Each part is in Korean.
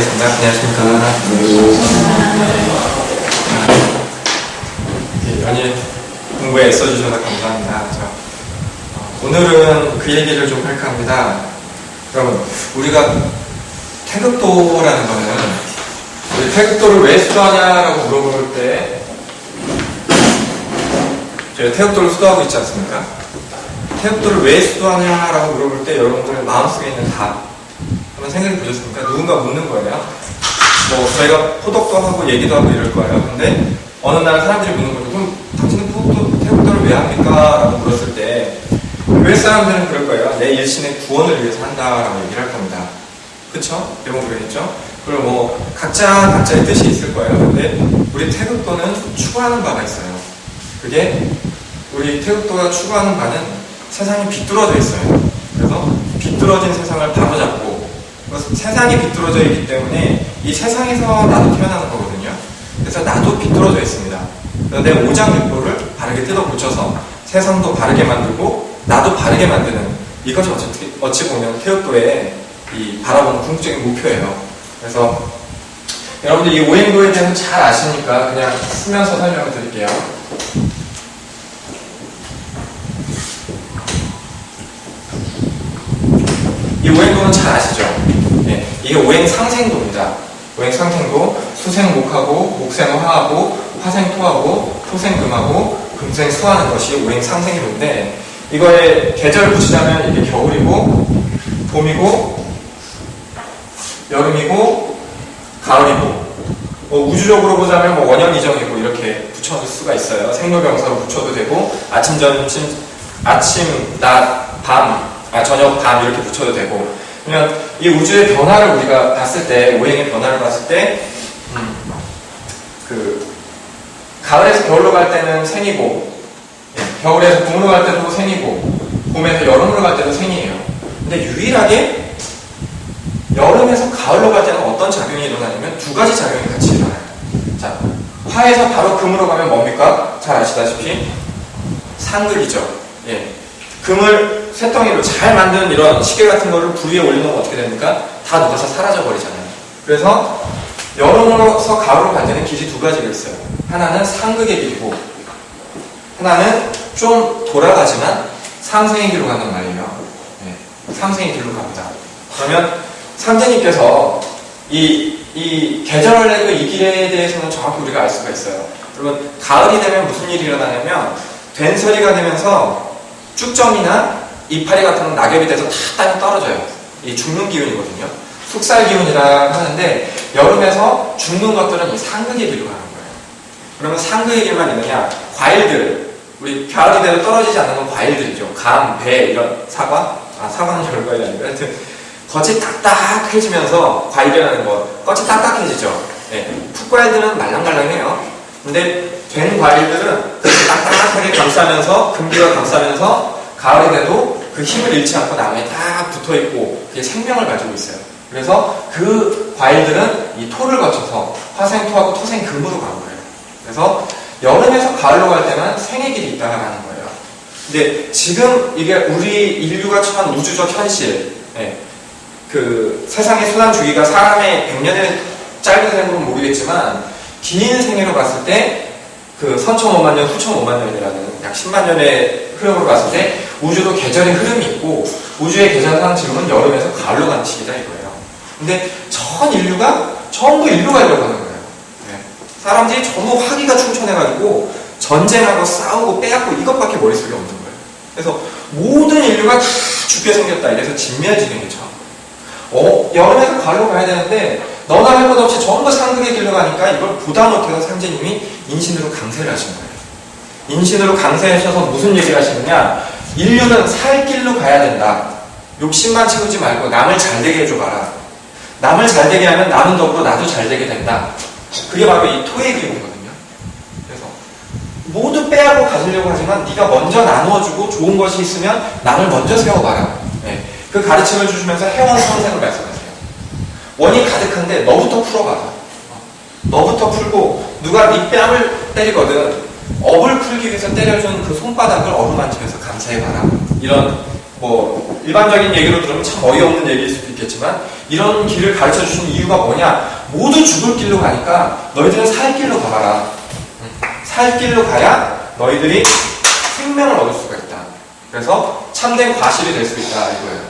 네, 안녕하십니까. 이렇게 연일 공부에 애써주셔서 감사합니다. 저, 어, 오늘은 그 얘기를 좀 할까 합니다. 여러분, 우리가 태극도라는 거는 우리 태극도를 왜 수도하냐라고 물어볼 때 저희가 태극도를 수도하고 있지 않습니까? 태극도를 왜 수도하냐라고 물어볼 때 여러분들 마음속에 있는 답 한번 생각해 보셨습니까? 누군가 묻는 거예요. 뭐 저희가 포독도 하고 얘기도 하고 이럴 거예요. 근데 어느 날 사람들이 묻는 거죠. 그럼 당신은 포독도, 태국도를 왜 합니까? 라고 물었을 때왜 사람들은 그럴 거예요. 내 일신의 구원을 위해서 한다라고 얘기를 할 겁니다. 그쵸? 대부분 그러겠죠? 그리고 뭐 각자 각자의 뜻이 있을 거예요. 근데 우리 태극도는 추구하는 바가 있어요. 그게 우리 태극도가 추구하는 바는 세상이 비뚤어져 있어요. 그래서 비뚤어진 세상을 바로잡고 세상이 비뚤어져 있기 때문에 이 세상에서 나도 태어나는 거거든요. 그래서 나도 비뚤어져 있습니다. 내 오장육부를 바르게 뜯어 고쳐서 세상도 바르게 만들고 나도 바르게 만드는 이것이 어찌, 어찌 보면 태극도의 이 바라보는 궁극적인 목표예요. 그래서 여러분들 이 오행도에 대해서 잘 아시니까 그냥 쓰면서 설명을 드릴게요. 이 오행도는 잘 아시죠? 네, 이게 오행 상생도입니다. 오행 상생도 수생 목하고 목생 화하고 화생 토하고 토생 금하고 금생 수하는 것이 오행 상생도인데 이거에 계절 붙이자면 이게 겨울이고 봄이고 여름이고 가을이고 뭐 우주적으로 보자면 뭐 원형 이정이고 이렇게 붙여줄 수가 있어요. 생로병사로 붙여도 되고 아침 점심 아침 낮 밤, 아 저녁 밤 이렇게 붙여도 되고 그러면 이 우주의 변화를 우리가 봤을 때 오행의 변화를 봤을 때 음, 그 가을에서 겨울로 갈 때는 생이고 예, 겨울에서 봄으로 갈 때도 생이고 봄에서 여름으로 갈 때도 생이에요. 근데 유일하게 여름에서 가을로 갈 때는 어떤 작용이 일어나냐면 두 가지 작용이 같이 일어나요. 자, 화에서 바로 금으로 가면 뭡니까? 잘 아시다시피 상극이죠. 예. 금을 쇳덩이로 잘 만든 이런 시계 같은 거를 불 위에 올려놓으면 어떻게 됩니까? 다 녹아서 사라져 버리잖아요. 그래서 여름으로서 가을로 갈 때는 길이 두 가지가 있어요. 하나는 상극의 길이고 하나는 좀 돌아가지만 상생의 길로 가는 말이에요. 예. 상생의 길로 갑니다. 그러면 삼재님께서 이, 이 계절의 이 길에 대해서는 정확히 우리가 알 수가 있어요. 여러분, 가을이 되면 무슨 일이 일어나냐면, 된서리가 되면서 쭉정이나 이파리 같은 건 낙엽이 돼서 다 땅에 떨어져요. 이 죽는 기운이거든요. 숙살 기운이라 하는데, 여름에서 죽는 것들은 이 상극의 길로 가는 거예요. 그러면 상극의 길만 있느냐? 과일들, 우리 가을이 되도 떨어지지 않는 건 과일들이죠. 감, 배, 이런 사과? 아, 사과는 별과일이 아니고, 하여튼, 겉이 딱딱해지면서 과일이라는 거 겉이 딱딱해지죠. 네. 풋과일들은 말랑말랑해요. 근데 된 과일들은 딱딱하게 감싸면서 금기가 감싸면서 가을이 돼도 그 힘을 잃지 않고 나무에 딱 붙어 있고 그게 생명을 가지고 있어요. 그래서 그 과일들은 이 토를 거쳐서 화생토하고 토생금으로 가는 거예요. 그래서 여름에서 가을로 갈 때는 생의 길이 있다라는 거예요. 근데 지금 이게 우리 인류가 처한 우주적 현실, 네. 그 세상의 순환 주기가 사람의 100년의 짧은 생으로는 모르겠지만 긴 생애로 봤을 때그 선천 5만 년, 후천 5만 년이라는 약 10만 년의 흐름으로 봤을 때 우주도 계절의 흐름이 있고 우주의 계절상 지금은 여름에서 가을로 가는 시기다 이거예요. 근데 전 인류가 전부 일로 가려고 하는 거예요. 네. 사람들이 전부 화기가 충천해가지고 전쟁하고 싸우고 빼앗고 이것밖에 머릿속에 없는 거예요. 그래서 모든 인류가 다 죽게 생겼다. 이래서 진멸지경이죠. 어, 여름에서 가을로 가야 되는데 너나 할 것 없이 전부 상극의 길로 가니까 이걸 보다 못해서 상제님이 인신으로 강세를 하신 거예요. 인신으로 강세하셔서 무슨 얘기를 하시느냐? 인류는 살 길로 가야 된다. 욕심만 채우지 말고 남을 잘 되게 해줘봐라. 남을 잘 되게 하면 남은 덕으로 나도 잘 되게 된다. 그게 바로 이 토의 기운이거든요. 그래서 모두 빼앗고 가지려고 하지만 네가 먼저 나누어주고 좋은 것이 있으면 남을 먼저 세워봐라. 네. 그 가르침을 주시면서 해원 선생을 말씀하세요. 가득한데 너부터 풀어봐라. 너부터 풀고 누가 네 뺨을 때리거든 업을 풀기 위해서 때려준 그 손바닥을 어루만지면서 감사해봐라. 이런 뭐 일반적인 얘기로 들으면 참 어이없는 얘기일 수도 있겠지만 이런 길을 가르쳐 주신 이유가 뭐냐? 모두 죽을 길로 가니까 너희들은 살 길로 가봐라. 응. 살 길로 가야 너희들이 생명을 얻을 수가 있다. 그래서 참된 과실이 될 수 있다 이거예요.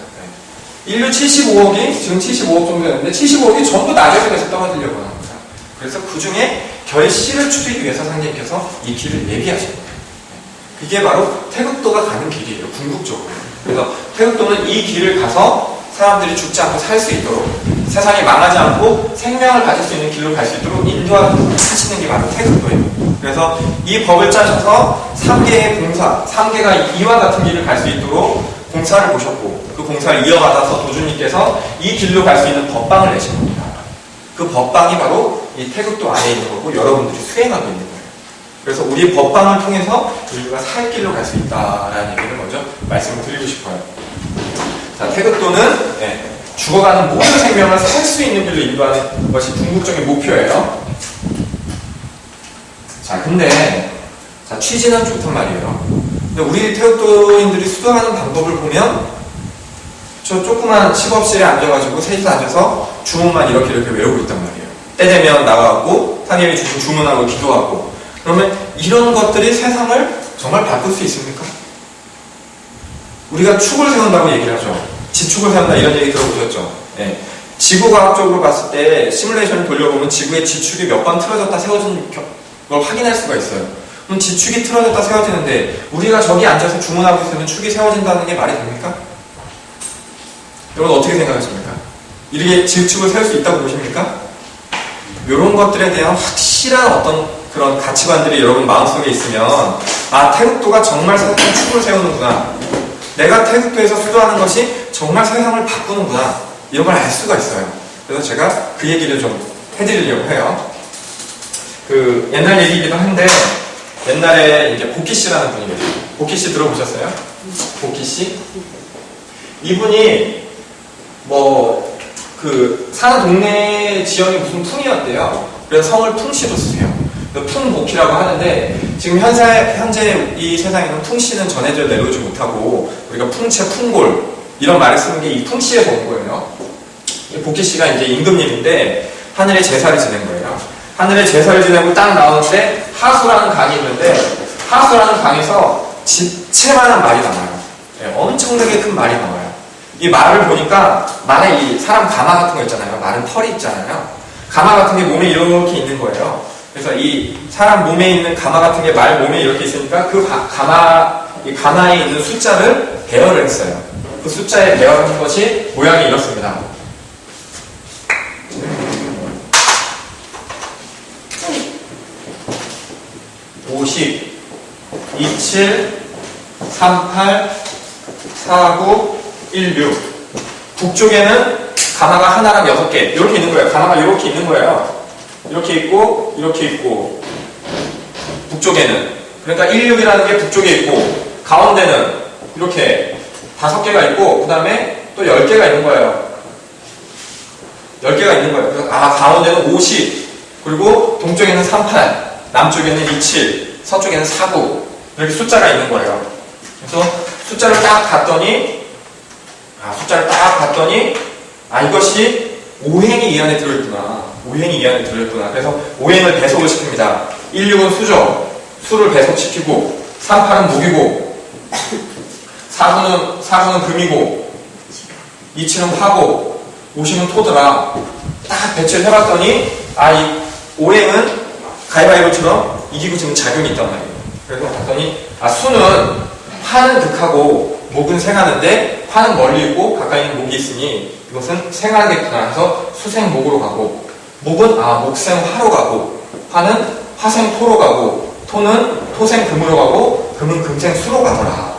네. 인류 75억이 지금 75억 정도 되는데 75억이 전부 나저에서 떨어지려고 합니다. 그래서 그 중에 결실을 추리기 위해서 상님께서 이 길을 예비하신 거예요. 네. 그게 바로 태극도가 가는 길이에요. 궁극적으로. 그래서 태극도는 이 길을 가서 사람들이 죽지 않고 살 수 있도록 세상이 망하지 않고 생명을 가질 수 있는 길로 갈 수 있도록 인도하시는 게 바로 태극도예요. 그래서 이 법을 짜셔서 3개의 공사, 3개가 이와 같은 길을 갈 수 있도록 공사를 보셨고 그 공사를 이어받아서 도주님께서 이 길로 갈 수 있는 법방을 내신 겁니다. 그 법방이 바로 이 태극도 안에 있는 거고 여러분들이 수행하고 있는 거예요. 그래서 우리 법방을 통해서 인류가 살 길로 갈 수 있다라는 얘기를 먼저 말씀을 드리고 싶어요. 자, 태극도는 네, 죽어가는 모든 생명을 살 수 있는 길로 인도하는 것이 궁극적인 목표예요. 자, 근데 자, 취지는 좋단 말이에요. 근데 우리 태극도인들이 수도하는 방법을 보면 저 조그만 식업실에 앉아가지고 셋이서 앉아서 주문만 이렇게 이렇게 외우고 있단 말이에요. 때 되면 나가고 상님이 주신 주문하고 기도하고 그러면 이런 것들이 세상을 정말 바꿀 수 있습니까? 우리가 축을 세운다고 얘기를 하죠. 지축을 세운다 이런 얘기 들어보셨죠? 네. 지구과학적으로 봤을 때 시뮬레이션을 돌려보면 지구의 지축이 몇 번 틀어졌다 세워진 걸 확인할 수가 있어요. 그럼 지축이 틀어졌다 세워지는데 우리가 저기 앉아서 주문하고 있으면 축이 세워진다는 게 말이 됩니까? 여러분 어떻게 생각하십니까? 이렇게 지축을 세울 수 있다고 보십니까? 이런 것들에 대한 확실한 어떤 그런 가치관들이 여러분 마음속에 있으면 아 태극도가 정말 세상에 축을 세우는구나 내가 태극도에서 수도하는 것이 정말 세상을 바꾸는구나 이런 걸 알 수가 있어요 그래서 제가 그 얘기를 좀 해드리려고 해요 그 옛날 얘기이기도 한데 옛날에 이제 보키 씨라는 분이 계세요 보키 씨 들어보셨어요? 보키 씨? 이분이 뭐 그 사는 동네 지역이 무슨 풍이었대요. 그래서 성을 풍씨로 쓰세요. 풍복희라고 하는데 지금 현재 현재 이 세상에는 풍씨는 전해져 내려오지 못하고 우리가 풍채, 풍골 이런 말을 쓰는 게 이 풍씨에서 온 거예요. 복희 씨가 이제 임금님인데 하늘에 제사를 지낸 거예요. 하늘에 제사를 지내고 딱 나오는데 하수라는 강이 있는데 하수라는 강에서 지체만한 말이 나와요. 네, 엄청나게 큰 말이 나와요. 이 말을 보니까 말에 이 사람 가마 같은 거 있잖아요. 말은 털이 있잖아요. 가마 같은 게 몸에 이렇게 있는 거예요. 그래서 이 사람 몸에 있는 가마 같은 게 말 몸에 이렇게 있으니까 그 가마, 이 가마에 있는 숫자를 배열을 했어요. 그 숫자에 배열한 것이 모양이 이렇습니다. 50, 27, 38, 49, 16. 북쪽에는 가마가 하나랑 여섯 개 이렇게 있는 거예요. 가마가 이렇게 있는 거예요. 이렇게 있고 이렇게 있고 북쪽에는 그러니까 16이라는 게 북쪽에 있고 가운데는 이렇게 다섯 개가 있고 그 다음에 또 10개가 있는 거예요. 10개가 있는 거예요. 아 가운데는 50 그리고 동쪽에는 38 남쪽에는 27 서쪽에는 49 이렇게 숫자가 있는 거예요. 그래서 숫자를 딱 봤더니 아, 숫자를 딱 봤더니 아 이것이 오행이 이 안에 들어있구나. 오행이 이 안에 들어있구나. 그래서 오행을 배속을 시킵니다. 16은 수죠. 수를 배속시키고 38은 목이고 4구는 4구는 금이고 27은 화고 50은 토더라. 딱 배치를 해봤더니 아 이 오행은 가위바위보처럼 이기고 지금 작용이 있단 말이에요. 그래서 봤더니 아 수는 화는 극하고 목은 생하는데 화는 멀리 있고 가까이 있는 목이 있으니 이것은 생하겠구나 해서 수생목으로 가고 목은 아 목생화로 가고 화는 화생토로 가고 토는 토생금으로 가고 금은 금생수로 가더라.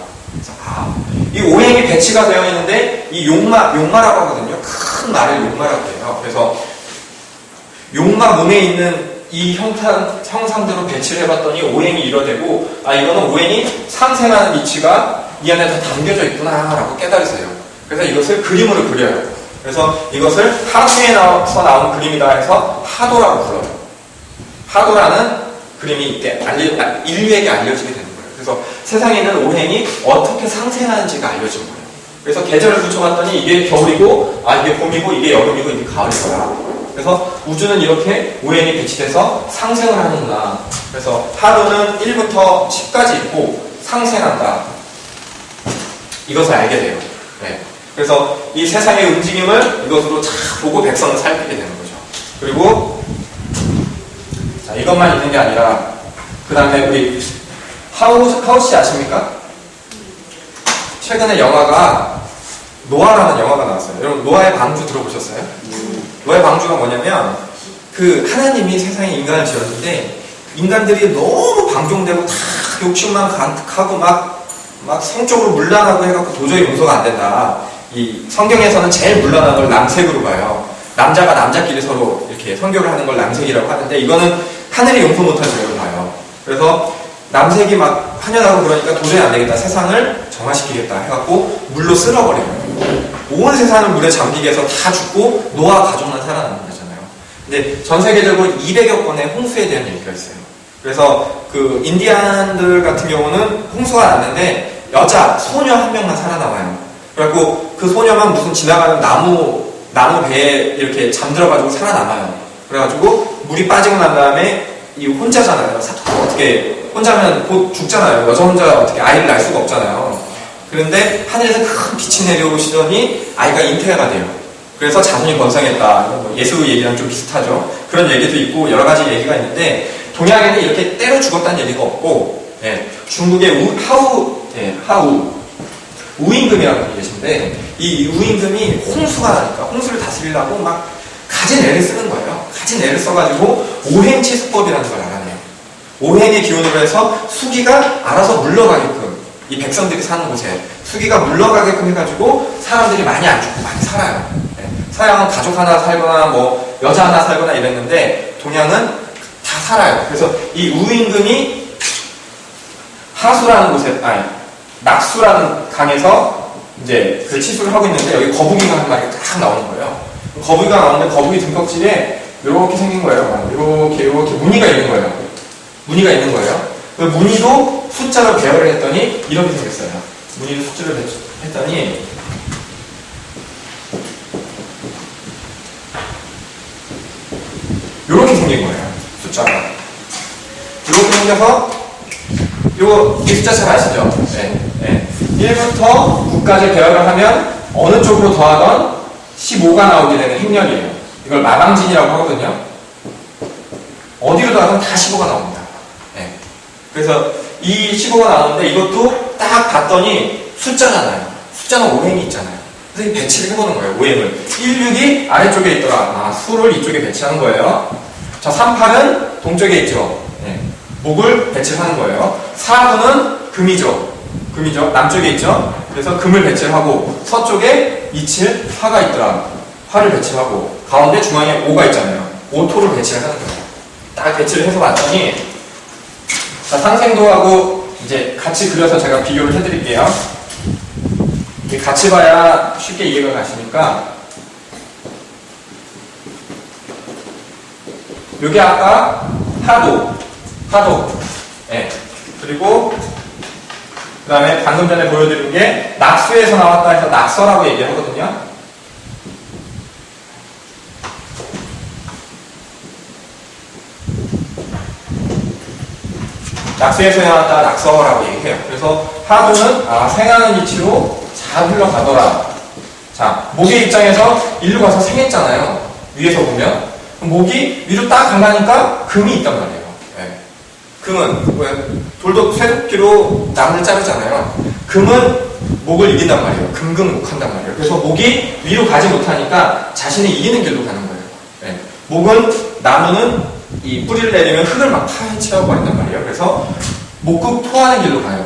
아, 이 오행이 배치가 되어 있는데 이 용마 용마라고 하거든요. 큰 말을 용마라고 해요. 그래서 용마 몸에 있는 이 형상, 형상대로 배치를 해봤더니 오행이 이뤄되고 아 이거는 오행이 상생하는 위치가 이 안에 다 담겨져 있구나라고 깨달으세요. 그래서 이것을 그림으로 그려요. 그래서 이것을 하수에서 나온 그림이다 해서 하도라고 불러요. 하도라는 그림이 이때 알리, 인류에게 알려지게 되는 거예요. 그래서 세상에 있는 오행이 어떻게 상생하는지가 알려진 거예요. 그래서 계절을 붙여봤더니 이게 겨울이고, 아, 이게 봄이고, 이게 여름이고, 이게 거야. 그래서 우주는 이렇게 오행이 배치돼서 상생을 하는구나. 그래서 하루는 1부터 10까지 있고 상생한다. 이것을 알게 돼요. 네. 그래서 이 세상의 움직임을 이것으로 잘 보고 백성을 살피게 되는 거죠. 그리고 자, 이것만 있는 게 아니라 그 다음에 우리 하우, 하우씨 아십니까? 최근에 영화가 노아라는 영화가 나왔어요. 여러분 노아의 방주 들어보셨어요? 노아의 방주가 뭐냐면 그 하나님이 세상에 인간을 지었는데 인간들이 너무 방종되고 다 욕심만 가득하고 막, 막 성적으로 물란하고 해갖고 도저히 용서가 안 된다. 이 성경에서는 제일 물란한 걸 남색으로 봐요. 남자가 남자끼리 서로 이렇게 성교를 하는 걸 남색이라고 하는데 이거는 하늘이 용서 못한 죄로 봐요. 그래서 남색이 막 환연하고 그러니까 도저히 안 되겠다. 세상을 정화시키겠다 해갖고 물로 쓸어버려요. 온 세상을 물에 잠기게 해서 다 죽고 노아 가족만 살아남는 거잖아요. 근데 전 세계적으로 200여 건의 홍수에 대한 얘기가 있어요. 그래서 그 인디안들 같은 경우는 홍수가 났는데 여자 소녀 한 명만 살아남아요. 그래갖고 그 소녀만 무슨 지나가는 나무 나무 배에 이렇게 잠들어가지고 살아남아요. 그래가지고 물이 빠지고 난 다음에 이 혼자잖아요. 사- 어떻게 혼자면 곧 죽잖아요. 여자 혼자 어떻게 아이를 낳을 수가 없잖아요. 그런데 하늘에서 큰 빛이 내려오시더니 아이가 잉태가 돼요. 그래서 자손이 번성했다. 뭐 예수 얘기랑 좀 비슷하죠. 그런 얘기도 있고 여러 가지 얘기가 있는데 동양에는 이렇게 때려 죽었다는 얘기가 없고 예, 중국의 우, 하우 예, 하우 우임금이라는 분이 계신데 이 우임금이 홍수가 나니까 홍수를 다스리려고 막 가진 애를 쓰는 거예요. 가진 애를 써가지고 오행치수법이라는 걸 알아내요. 오행의 기운으로 해서 수기가 알아서 물러가게끔 이 백성들이 사는 곳에 수기가 물러가게끔 해가지고 사람들이 많이 안 죽고 많이 살아요. 예. 서양은 가족 하나 살거나 뭐 여자 하나 살거나 이랬는데 동양은 다 살아요. 그래서 이 우임금이 하수라는 곳에 아니 낙수라는 강에서 이제 그 치수를 하고 있는데 여기 거북이가 한 마리가 딱 나오는 거예요. 거북이가 나오는데 거북이 등껍질에 이렇게 생긴 거예요. 이렇게 이렇게 무늬가 있는 거예요. 무늬가 있는 거예요. 그 무늬도 숫자로 배열을 했더니 이렇게 생겼어요. 무늬도 숫자로 배- 했더니 이렇게 생긴 거예요. 숫자가. 이렇게 생겨서 요거 이 숫자 잘 아시죠? 네. 네. 1부터 9까지 배열을 하면 어느 쪽으로 더하던 15가 나오게 되는 행렬이에요. 이걸 마방진이라고 하거든요. 어디로 더하든 다 15가 나옵니다. 네. 그래서 이 15가 나오는데 이것도 딱 봤더니 숫자잖아요. 숫자는 오행이 있잖아요. 그래서 이 배치를 해보는 거예요. 오행을. 16이 아래쪽에 있더라. 아, 수를 이쪽에 배치하는 거예요. 자, 38은 동쪽에 있죠. 네. 목을 배치하는 거예요. 4분은 금이죠. 금이죠. 남쪽에 있죠. 그래서 금을 배치하고 서쪽에 27, 화가 있더라. 화를 배치하고 가운데 중앙에 5가 있잖아요. 5토를 배치를 하는 거예요. 딱 배치를 해서 봤더니 자, 상생도하고 이제 같이 그려서 제가 비교를 해드릴게요. 같이 봐야 쉽게 이해가 가시니까 여기 아까 하도, 하도, 예. 그리고 그 다음에 방금 전에 보여드린 게 낙수에서 나왔다 해서 낙서라고 얘기하거든요. 낙수에서 나왔다 낙서라고 얘기해요. 그래서 하도는 아, 생하는 이치로 잘 흘러가더라. 자, 목의 입장에서 일로 가서 생했잖아요. 위에서 보면. 목이 위로 딱 가려니까 금이 있단 말이에요. 예. 금은 왜 돌도 쇠도끼로 나무를 자르잖아요. 금은 목을 이긴단 말이에요. 금금목한단 말이에요. 그래서 목이 위로 가지 못하니까 자신이 이기는 길로 가는 거예요. 예. 목은 나무는 이 뿌리를 내리면 흙을 막 파헤쳐 버린단 말이에요. 그래서 목극 토하는 길로 가요.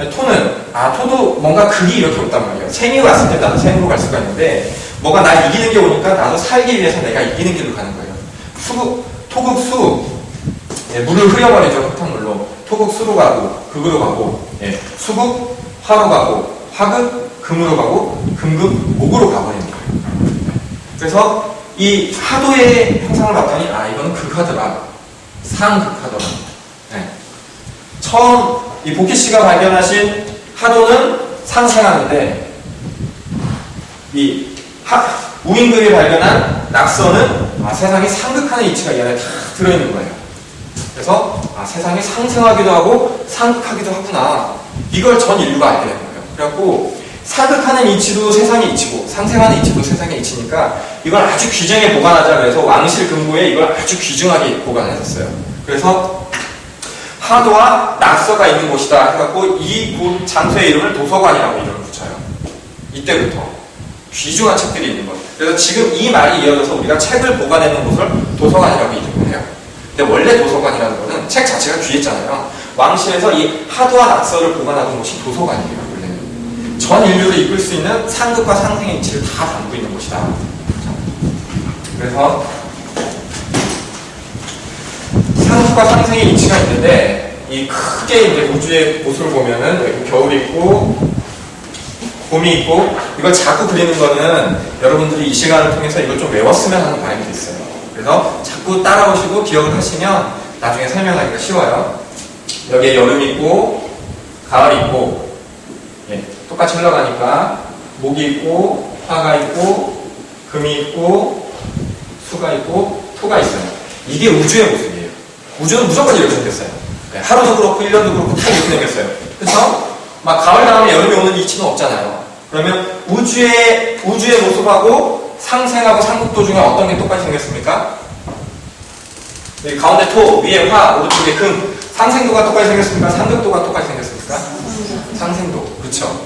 예, 토는 아 토도 뭔가 극이 이렇게 없단 말이에요. 생이 왔을 때 나도 생으로 갈 수가 있는데 뭐가 날 이기는 게 오니까 나도 살기 위해서 내가 이기는 길로 가는 거예요. 수극 토극수 예, 물을 흐려버리죠 흙탕물로 토극수로 가고 극으로 가고 예, 수극 화로 가고 화극 금으로 가고 금극 목으로 거예요. 그래서 이 하도의 형상을 봤더니 아 이거는 극하더라 상극하더라. 네. 처음 이 보키 씨가 발견하신 하도는 상생하는데 이 하, 우임금이 발견한 낙서는 아, 세상이 상극하는 이치가 이 안에 다 들어있는 거예요. 그래서 아, 세상이 상승하기도 하고 상극하기도 하구나. 이걸 전 인류가 알게 된 거예요. 그래갖고 상극하는 이치도 세상의 이치고 상승하는 이치도 세상의 이치니까 이걸 아주 귀정에 보관하자 그래서 왕실 금고에 이걸 아주 귀중하게 보관했었어요. 그래서 하도와 낙서가 있는 곳이다 해갖고 이곳 장소의 이름을 도서관이라고 이름을 붙여요. 이때부터 귀중한 책들이 있는 것. 그래서 지금 이 말이 이어져서 우리가 책을 보관하는 곳을 도서관이라고 이름을 해요. 근데 원래 도서관이라는 거는 책 자체가 귀했잖아요. 왕실에서 이 하도와 낙서를 보관하던 곳이 도서관이에요. 원래는. 전 인류를 이끌 수 있는 상극과 상생의 이치를 다 담고 있는 곳이다. 그래서 상승과 상승의 이치가 있는데 이 크게 이제 우주의 모습을 보면은 겨울이 있고 봄이 있고 이걸 자꾸 그리는 거는 여러분들이 이 시간을 통해서 이걸 좀 외웠으면 하는 바람이 있어요. 그래서 자꾸 따라오시고 기억을 하시면 나중에 설명하기가 쉬워요. 여기에 여름이 있고 가을이 있고 예, 똑같이 흘러가니까 목이 있고 화가 있고 금이 있고 수가 있고 토가 있어요. 이게 우주의 모습이에요. 우주는 무조건 이렇게 생겼어요. 네, 하루도 그렇고 1년도 그렇고 다 이렇게 생겼어요. 그래서 막 가을 다음에 여름이 오는 이치는 없잖아요. 그러면 우주의 우주의 모습하고 상생하고 상극도 중에 어떤 게 똑같이 생겼습니까? 여기 가운데 토, 위에 화, 오른쪽에 금. 상생도가 똑같이 생겼습니까? 상극도가 똑같이 생겼습니까? 상생도. 그렇죠.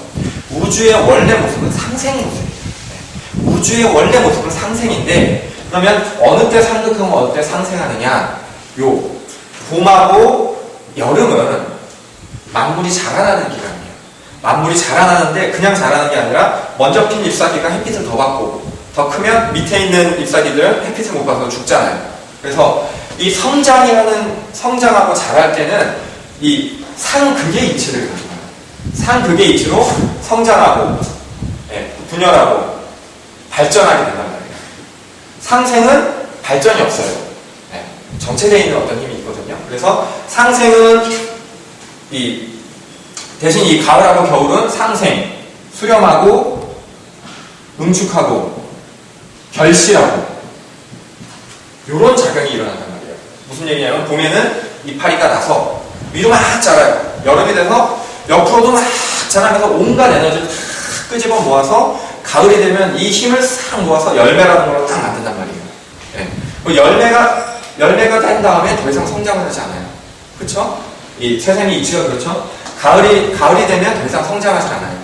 우주의 원래 모습은 상생 모습이에요. 네. 우주의 원래 모습은 상생인데 그러면 어느 때 상극하면 어느 때 상생하느냐? 요 봄하고 여름은 만물이 자라나는 기간이에요. 만물이 자라나는데 그냥 자라는 게 아니라 먼저 핀 잎사귀가 햇빛을 더 받고 더 크면 밑에 있는 잎사귀들은 햇빛을 못 받아서 죽잖아요. 그래서 이 성장이라는 성장하고 자랄 때는 이 상극의 이치를 가져요. 상극의 이치로 성장하고 예, 분열하고 발전하게 된단 말이에요. 상생은 발전이 없어요. 예, 정체되어 있는 어떤 힘이 있거든요. 그래서 상생은 이 대신 이 가을하고 겨울은 상생, 수렴하고 응축하고 결실하고 이런 작용이 일어난단 말이에요. 무슨 얘기냐면 봄에는 이파리가 나서 위로 막 자라요. 여름이 돼서 옆으로도 막 자라면서 온갖 에너지를 다 끄집어 모아서 가을이 되면 이 힘을 싹 모아서 열매라는 걸딱 만든단 말이에요. 네. 그 열매가 열매가 된 다음에 더 이상 성장을 하지 않아요. 그렇죠? 이 세상의 이치가 그렇죠? 가을이 가을이 되면 더 이상 성장하지 않아요.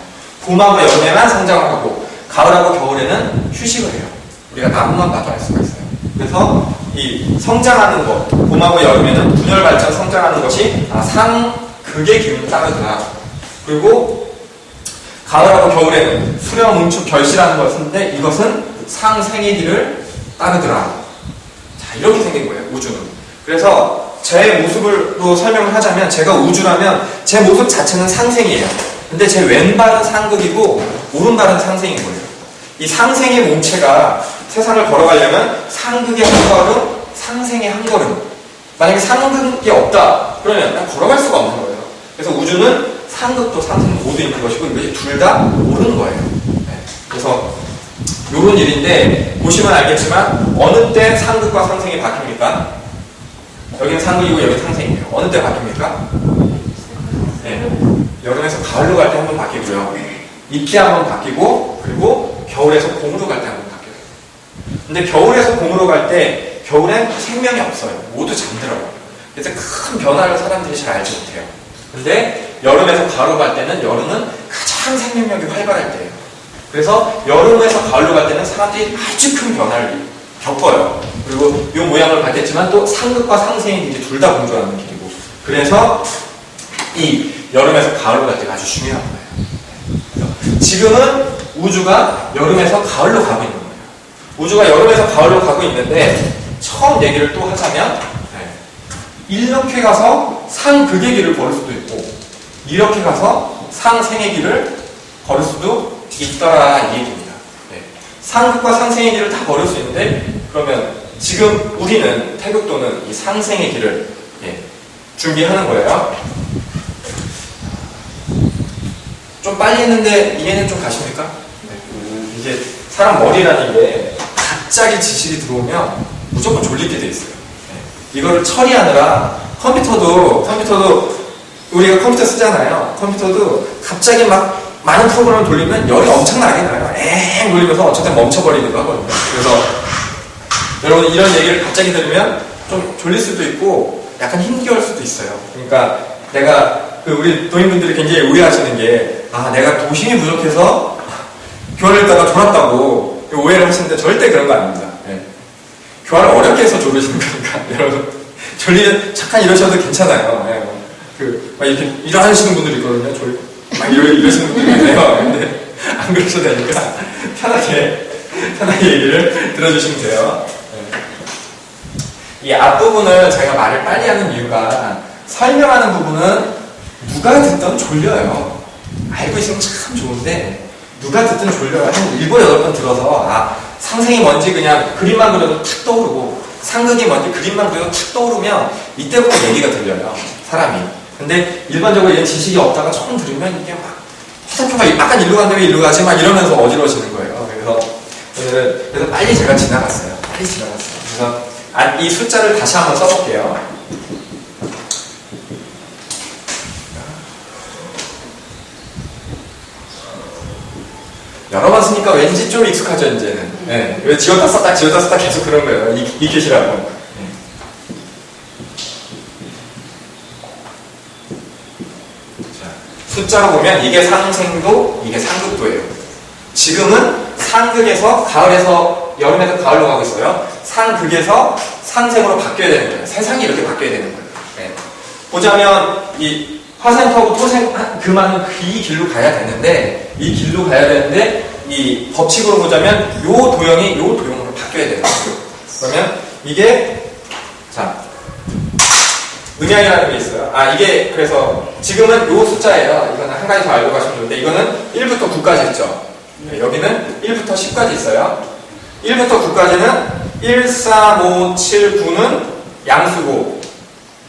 봄하고 여름에만 성장을 하고 가을하고 겨울에는 휴식을 해요. 우리가 나무만 봐도 알 수가 있어요. 그래서 이 성장하는 것, 봄하고 여름에는 분열 발전 성장하는 것이 아, 상 극의 기운을 따르구나. 그리고 가을하고 겨울에는 수렴, 응축, 결실하는 것인데 이것은 상생의 길을 따르더라. 자, 이렇게 생긴 거예요, 우주는. 그래서 제 모습을로 설명을 하자면 제가 우주라면 제 모습 자체는 상생이에요. 근데 제 왼발은 상극이고 오른발은 상생인 거예요. 이 상생의 몸체가 세상을 걸어가려면 상극의 한 걸음, 상생의 한 걸음. 만약에 상극이 없다, 그러면 그냥 걸어갈 수가 없는 거예요. 그래서 우주는 상극도 상생도 모두 있는 것이고 이것이 둘다 옳은 거예요. 네. 그래서 이런 일인데 보시면 알겠지만 어느 때 상극과 상생이 바뀝니까? 여기는 상극이고 여기는 상생이에요. 어느 때 바뀝니까? 네. 여름에서 가을로 갈 때 한 번 바뀌고요. 이때 한번 바뀌고 그리고 겨울에서 봄으로 갈 때 한 번. 근데 겨울에서 봄으로 갈 때 겨울엔 생명이 없어요. 모두 잠들어요. 그래서 큰 변화를 사람들이 잘 알지 못해요. 근데 여름에서 가을로 갈 때는 여름은 가장 생명력이 활발할 때예요. 그래서 여름에서 가을로 갈 때는 사람들이 아주 큰 변화를 겪어요. 그리고 이 모양을 봤겠지만 또 상극과 상생의 길이 둘 다 공존하는 길이고. 그래서 이 여름에서 가을로 갈 때가 아주 중요한 거예요. 지금은 우주가 여름에서 가을로 가고 있는 거예요. 우주가 여름에서 가을로 가고 있는데 처음 얘기를 또 하자면 네. 이렇게 가서 상극의 길을 걸을 수도 있고 이렇게 가서 상생의 길을 걸을 수도 있더라 이 얘기입니다. 네. 상극과 상생의 길을 다 걸을 수 있는데 그러면 지금 우리는 태극도는 이 상생의 길을 예, 준비하는 거예요. 좀 빨리 했는데 이해는 좀 가십니까? 음, 이게 사람 머리라는 게 갑자기 지식이 들어오면 무조건 졸리게 돼 있어요. 네. 이거를 처리하느라 컴퓨터도 컴퓨터도 우리가 컴퓨터 쓰잖아요. 컴퓨터도 갑자기 막 많은 프로그램을 돌리면 열이 엄청나게 나요. 엥 돌리면서 어쨌든 멈춰버리기도 하거든요. 그래서 여러분 이런 얘기를 갑자기 들으면 좀 졸릴 수도 있고 약간 힘겨울 수도 있어요. 그러니까 내가 그 우리 도인분들이 굉장히 오해하시는 게 아 내가 도심이 부족해서 교환을 했다가 졸았다고 오해를 하시는데 절대 그런 거 아닙니다. 예. 교환을 어렵게 해서 졸으시는 거니까 여러분 졸리는 착한 이러셔도 괜찮아요. 예. 그, 막 이렇게 일하시는 분들이 있거든요. 졸, 막 이러, 이러시는 분들이 계세요. 근데 안 그러셔도 되니까 편하게, 편하게 얘기를 들어주시면 돼요. 예. 이 앞부분을 제가 말을 빨리 하는 이유가 설명하는 부분은 누가 듣던 졸려요. 알고 있으면 참 좋은데 누가 듣든 졸려요. 한 일곱 여덟 번 들어서 아 상생이 뭔지 그냥 그림만 그려도 탁 떠오르고 상극이 뭔지 그림만 그려도 탁 떠오르면 이때부터 얘기가 들려요. 사람이. 근데 일반적으로 이런 지식이 없다가 처음 들으면 이게 막 화살표가 약간 일로 간다면 일로 가지 막 이러면서 어지러워지는 거예요. 그래서 오늘은 그래서 빨리 제가 지나갔어요. 빨리 지나갔어요. 그래서 아, 이 숫자를 다시 한번 써볼게요. 여러 번 쓰니까 왠지 좀 익숙하죠, 이제는. 네. 왜 지웠다 썼다, 지웠다 썼다 계속 그런 거예요. 이, 익히시라고. 네. 자, 숫자로 보면 이게 상생도, 이게 상극도예요. 지금은 상극에서 가을에서 여름에서 가을로 가고 있어요. 상극에서 상생으로 바뀌어야 되는 거예요. 세상이 이렇게 바뀌어야 되는 거예요. 네. 보자면 이 화생터하고 토생 그 많은 이 길로 가야 되는데 이 길로 가야 되는데 이 법칙으로 보자면 요 도형이 요 도형으로 바뀌어야 되는 거예요. 그러면 이게 자 음양이라는 게 있어요. 아 이게 그래서 지금은 요 숫자예요. 이거는 한 가지 더 알고 가시면 좋은데 이거는 1부터 9까지 있죠. 네, 여기는 1부터 10까지 있어요. 1부터 9까지는 1, 3, 5, 7, 9는 양수고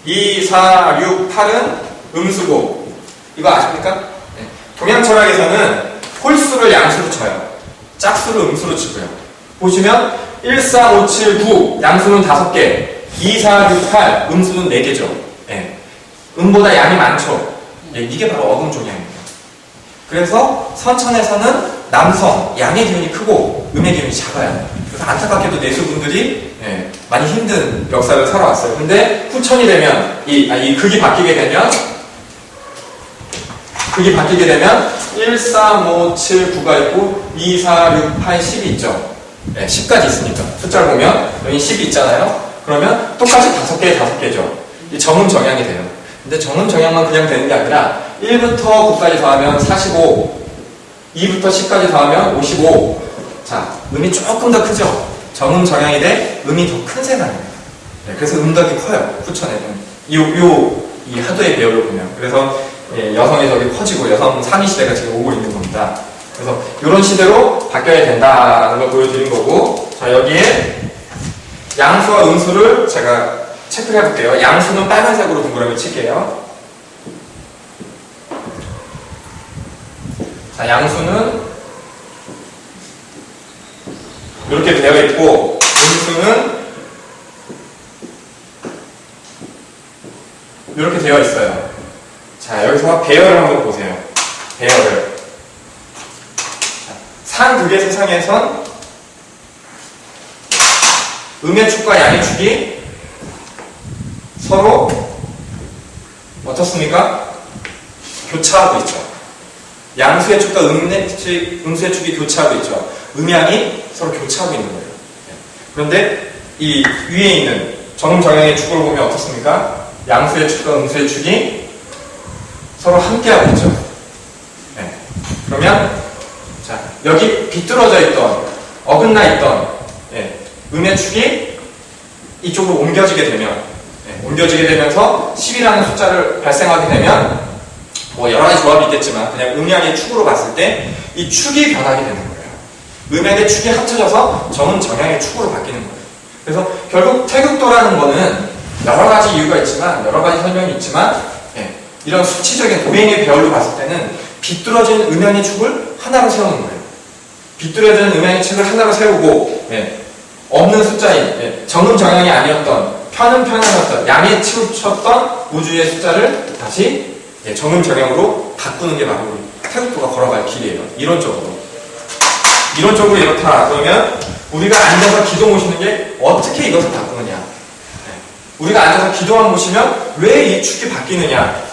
2, 4, 6, 8은 음수고 이거 아십니까? 네. 동양 철학에서는 홀수를 양수로 쳐요. 짝수를 음수로 치고요. 보시면 1, 4, 5, 7, 9 양수는 5개 2, 4, 6, 8 음수는 4개죠. 네. 음보다 양이 많죠. 네, 이게 바로 어금 종양입니다. 그래서 선천에서는 남성 양의 기운이 크고 음의 기운이 작아요. 그래서 안타깝게도 내수분들이 예, 많이 힘든 역사를 살아왔어요. 근데 후천이 되면 이, 아, 이 극이 바뀌게 되면 극이 바뀌게 되면 1, 3, 5, 7, 9가 있고 2, 4, 6, 8, 10이 있죠. 예, 10까지 있으니까 숫자를 보면 여기 10이 있잖아요. 그러면 똑같이 5개, 5개죠. 이 정음 정양이 돼요. 근데 정음 정양만 그냥 되는 게 아니라 1부터 9까지 더하면 45, 2부터 10까지 더하면 55. 자, 음이 조금 더 크죠? 정음 정양이 돼 음이 더 큰 세상입니다. 네, 그래서 음덕이 커요. 후천에는. 이, 요, 이 하도의 배열을 보면. 그래서 예, 여성의 적이 커지고 여성 상위 시대가 지금 오고 있는 겁니다. 그래서 이런 시대로 바뀌어야 된다라는 걸 보여드린 거고, 자, 여기에 양수와 음수를 제가 체크를 해볼게요. 양수는 빨간색으로 동그라미 칠게요. 자, 양수는 이렇게 되어 있고, 음수는 이렇게 되어 있어요. 자, 여기서 배열을 한번 보세요. 배열을. 자, 상극의 세상에선 음의 축과 양의 축이 서로 어떻습니까? 교차하고 있죠. 양수의 축과 음의 축, 음수의 축이 교차하고 있죠. 음양이 서로 교차하고 있는 거예요. 그런데 이 위에 있는 정음 정양의 축을 보면 어떻습니까? 양수의 축과 음수의 축이 서로 함께하고 있죠. 네. 그러면 자 여기 비뚤어져 있던 어긋나 있던 네, 음의 축이 이쪽으로 옮겨지게 되면 네, 옮겨지게 되면서 10이라는 숫자를 발생하게 되면 뭐 여러 가지 조합이 있겠지만 그냥 음양의 축으로 봤을 때 이 축이 변하게 되는 거예요. 음양의 축이 합쳐져서 정은 정양의 축으로 바뀌는 거예요. 그래서 결국 태극도라는 거는 여러 가지 이유가 있지만 여러 가지 설명이 있지만 네, 이런 수치적인 도행의 배열로 봤을 때는 비뚤어진 음양의 축을 하나로 세우는 거예요. 비뚤어진 음양의 책을 하나로 세우고 예, 없는 숫자인 예, 정음 정양이 아니었던 편은 편향이었던 양에 치우쳤던 우주의 숫자를 다시 예, 정음 정양으로 바꾸는 게 바로 우리 태국도가 걸어갈 길이에요. 이론적으로. 이론적으로 이렇다. 그러면 우리가 앉아서 기도 모시는 게 어떻게 이것을 바꾸느냐. 예, 우리가 앉아서 기도만 모시면 왜 이 축이 바뀌느냐.